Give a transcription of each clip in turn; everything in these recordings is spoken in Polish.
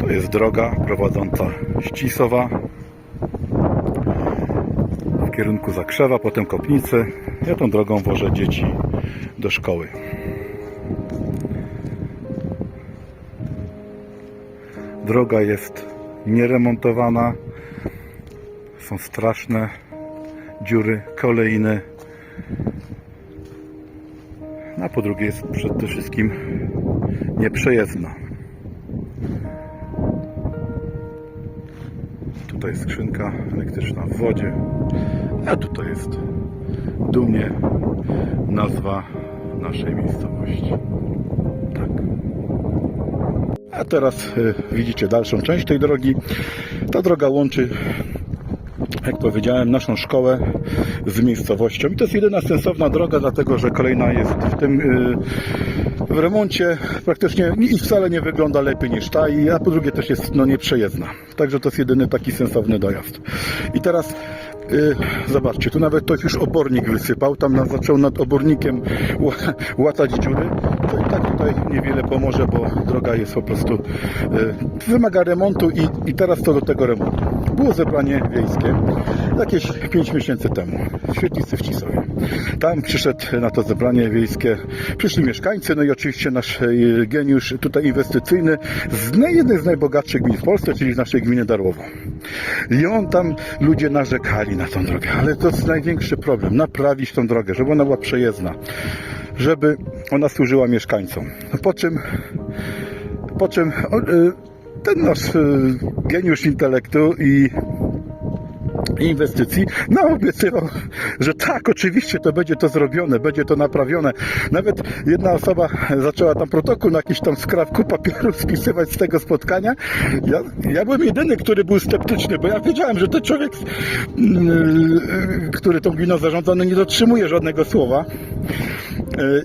To jest droga prowadząca Ścisowa w kierunku Zakrzewa, potem Kopnicy. Ja tą drogą wożę dzieci do szkoły. Droga jest nieremontowana. Są straszne dziury kolejne. A po drugie jest przede wszystkim nieprzejezdna. Tutaj skrzynka elektryczna w wodzie. A tutaj jest dumnie nazwa naszej miejscowości. Tak. A teraz y, widzicie dalszą część tej drogi. Ta droga łączy, jak powiedziałem, naszą szkołę z miejscowością. I to jest jedyna sensowna droga, dlatego że kolejna jest w tym y, w remoncie praktycznie i wcale nie wygląda lepiej niż ta, a po drugie też jest no, nieprzejezdna. Także to jest jedyny taki sensowny dojazd. I teraz y, zobaczcie, tu nawet ktoś już obornik wysypał, tam nas zaczął nad obornikiem ła- łatać dziury. To i tak tutaj niewiele pomoże, bo droga jest po prostu y, wymaga remontu i, i teraz co do tego remontu. Było zebranie wiejskie jakieś 5 miesięcy temu w świetlicy w Cisowie. Tam przyszedł na to zebranie wiejskie, przyszli mieszkańcy, no i oczywiście nasz e, geniusz tutaj inwestycyjny z jednej z najbogatszych gmin w Polsce, czyli z naszej gminy Darłowo. I on tam, ludzie narzekali na tą drogę, ale to jest największy problem, naprawić tą drogę, żeby ona była przejezdna, żeby ona służyła mieszkańcom. Po czym, po czym y, ten nasz y, geniusz intelektu i inwestycji, no obiecywał, że tak, oczywiście to będzie to zrobione, będzie to naprawione. Nawet jedna osoba zaczęła tam protokół na jakiś tam skrawku papieru spisywać z tego spotkania. Ja, ja byłem jedyny, który był sceptyczny, bo ja wiedziałem, że ten człowiek, yy, który tą gminą zarządza, no nie dotrzymuje żadnego słowa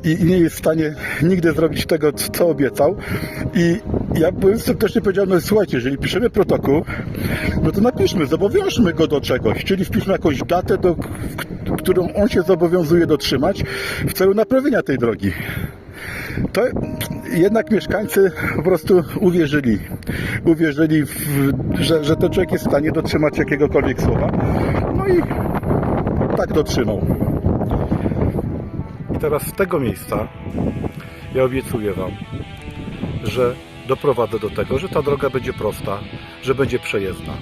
i i nie jest w stanie nigdy zrobić tego, co obiecał. I ja byłem sceptyczny, powiedziałem, no słuchajcie, jeżeli piszemy protokół, no to napiszmy, zobowiążmy go do czegoś, czyli wpiszmy jakąś datę, do, którą on się zobowiązuje dotrzymać w celu naprawienia tej drogi. To jednak mieszkańcy po prostu uwierzyli. Uwierzyli, w, że, że ten człowiek jest w stanie dotrzymać jakiegokolwiek słowa. No i tak dotrzymał. I teraz z tego miejsca ja obiecuję Wam, że doprowadzę do tego, że ta droga będzie prosta, że będzie przejezdna.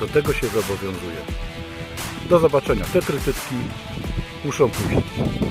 Do tego się zobowiązuję. Do zobaczenia. Te trytytki muszą pójść.